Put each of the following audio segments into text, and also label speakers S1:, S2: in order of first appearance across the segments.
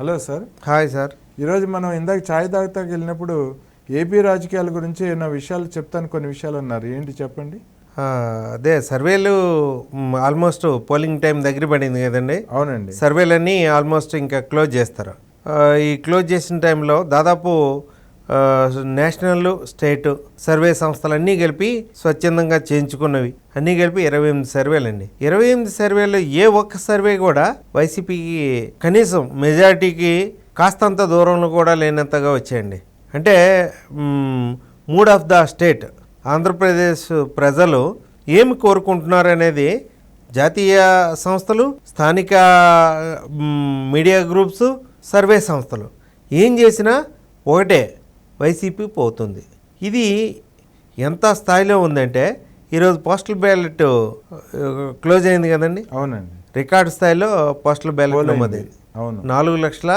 S1: Hello sir.
S2: Hi sir.
S1: ఈరోజు మనం ఇందాక ఛాయ్ తాగుతాకి వెళ్ళినప్పుడు ఏపీ రాజకీయాల గురించి ఎన్నో విషయాలు చెప్తాను కొన్ని విషయాలు అన్నారు. ఏంటి చెప్పండి?
S2: అదే సర్వేలు ఆల్మోస్ట్ పోలింగ్ టైం దగ్గర పడింది కదండి.
S1: అవునండి.
S2: సర్వేలన్నీ ఆల్మోస్ట్ ఇంకా క్లోజ్ చేస్తారు. ఈ క్లోజ్ చేసిన టైంలో దాదాపు నేషనల్ స్టేట్ సర్వే సంస్థలన్నీ కలిపి స్వచ్ఛందంగా చేయించుకున్నవి. అన్నీ కలిపి ఇరవై ఎనిమిది సర్వేలు అండి ఇరవై ఎనిమిది సర్వేలు ఏ ఒక్క సర్వే కూడా వైసీపీకి కనీసం మెజారిటీకి కాస్తంత దూరంలో కూడా లేనంతగా వచ్చాయండి. అంటే mood of the state Andhra Pradesh ప్రజలు ఏమి కోరుకుంటున్నారు అనేది జాతీయ సంస్థలు స్థానిక మీడియా గ్రూప్స్ సర్వే సంస్థలు. ఏం చేసినా ఒకటే వైసీపీ పోతుంది. ఇది ఎంత స్థాయిలో ఉందంటే ఈరోజు పోస్టల్ బ్యాలెట్ క్లోజ్ అయింది కదండి?
S1: అవునండి.
S2: రికార్డు స్థాయిలో పోస్టల్ బ్యాలెట్. నమోదైంది
S1: అవును.
S2: నాలుగు లక్షల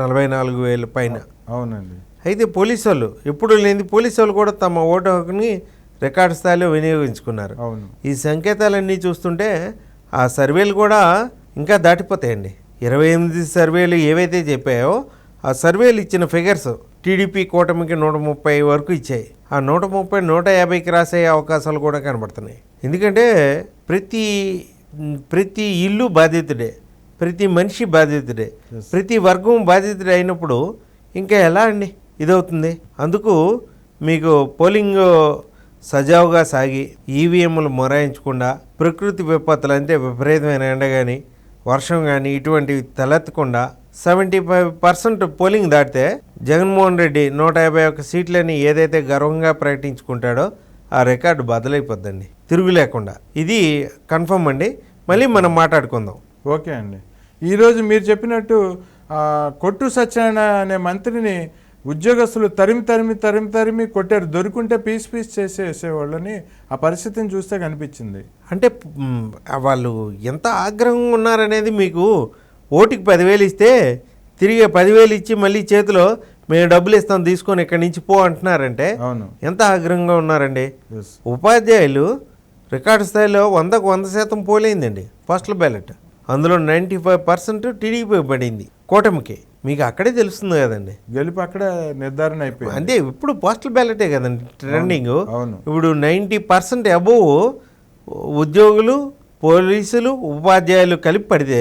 S2: నలభై నాలుగు వేల పైన.
S1: అవునండి.
S2: అయితే పోలీసు వాళ్ళు ఎప్పుడు లేని పోలీసు వాళ్ళు కూడా తమ ఓటు హక్కుని రికార్డు స్థాయిలో వినియోగించుకున్నారు.
S1: అవును.
S2: ఈ సంకేతాలన్నీ చూస్తుంటే ఆ సర్వేలు కూడా ఇంకా దాటిపోతాయండి. ఇరవై ఎనిమిది సర్వేలు ఏవైతే చెప్పాయో ఆ సర్వేలు ఇచ్చిన ఫిగర్స్ టీడీపీ కూటమికి నూట ముప్పై వరకు ఇచ్చాయి. ఆ నూట ముప్పై నూట యాభైకి రాసే అవకాశాలు కూడా కనబడుతున్నాయి. ఎందుకంటే ప్రతి ప్రతి ఇల్లు బాధితుడే ప్రతి మనిషి బాధితుడే. ప్రతి వర్గం బాధితుడే అయినప్పుడు ఇంకా ఎలా అండి ఇదవుతుంది? అందుకు మీకు పోలింగ్ సజావుగా సాగి ఈవీఎంలు మొరాయించకుండా ప్రకృతి విపత్తులు అంటే విపరీతమైన ఎండ కానీ వర్షం కానీ ఇటువంటివి తలెత్తకుండా సెవెంటీ ఫైవ్ పర్సెంట్ పోలింగ్ దాటితే జగన్మోహన్ రెడ్డి నూట యాభై ఒక్క సీట్లని ఏదైతే గర్వంగా ప్రకటించుకుంటాడో ఆ రికార్డు బదులైపోద్దండి. తిరుగు లేకుండా. ఇది కన్ఫర్మ్ అండి. మళ్ళీ మనం మాట్లాడుకుందాం.
S1: ఓకే అండి. ఈరోజు మీరు చెప్పినట్టు కొట్టు సత్యనారాయణ అనే మంత్రిని ఉద్యోగస్తులు తరిమి తరిమి తరిమి తరిమి కొట్టారు. దొరుకుంటే పీస్ పీస్ చేసేసేవాళ్ళని ఆ పరిస్థితిని చూస్తే కనిపించింది.
S2: అంటే వాళ్ళు ఎంత ఆగ్రహంగా ఉన్నారనేది మీకు ఓటుకి పదివేలు ఇస్తే తిరిగి పదివేలు ఇచ్చి మళ్ళీ చేతిలో మేము డబ్బులు ఇస్తాం తీసుకొని ఇక్కడి నుంచి పో అంటున్నారంటే
S1: అవును.
S2: ఎంత ఆగ్రహంగా ఉన్నారండి? ఉపాధ్యాయులు రికార్డు స్థాయిలో వందకు వంద శాతం పోలేందండి. Postal ballot. అందులో నైంటీ ఫైవ్ పర్సెంట్ టీడీపీ పడింది. కూటమికి. మీకు అక్కడే తెలుస్తుంది కదండి.
S1: గెలుపు అక్కడ నిర్ధారణ అయిపోయింది.
S2: అంటే ఇప్పుడు పోస్టల్ బ్యాలెటే కదండి ట్రెండింగ్.
S1: అవును
S2: ఇప్పుడు నైంటీ పర్సెంట్ అబోవ్ ఉద్యోగులు పోలీసులు ఉపాధ్యాయులు కలిపి పడితే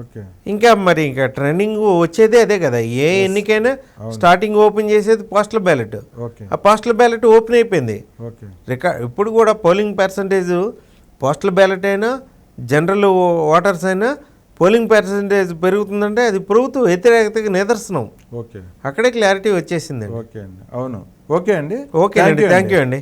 S1: ఓకే.
S2: ఇంకా మరి ఇంకా ట్రెండింగ్ వచ్చేదే అదే కదా. ఏ ఎన్నికైనా స్టార్టింగ్ ఓపెన్ చేసేది పోస్టల్ బ్యాలెట్.
S1: ఓకే.
S2: ఆ పోస్టల్ బ్యాలెట్ ఓపెన్ అయిపోయింది.
S1: ఓకే.
S2: రికార్డ్ ఇప్పుడు కూడా పోలింగ్ పర్సంటేజ్ పోస్టల్ బ్యాలెట్ అయినా జనరల్ ఓటర్స్ అయినా పోలింగ్ పర్సంటేజ్ పెరుగుతుందంటే అది ప్రభుత్వ వ్యతిరేకతకి నిదర్శనం.
S1: ఓకే.
S2: అక్కడే క్లారిటీ వచ్చేసిందండి.
S1: ఓకే అండి. అవును. ఓకే అండి.
S2: ఓకే అండి థ్యాంక్ యూ అండి.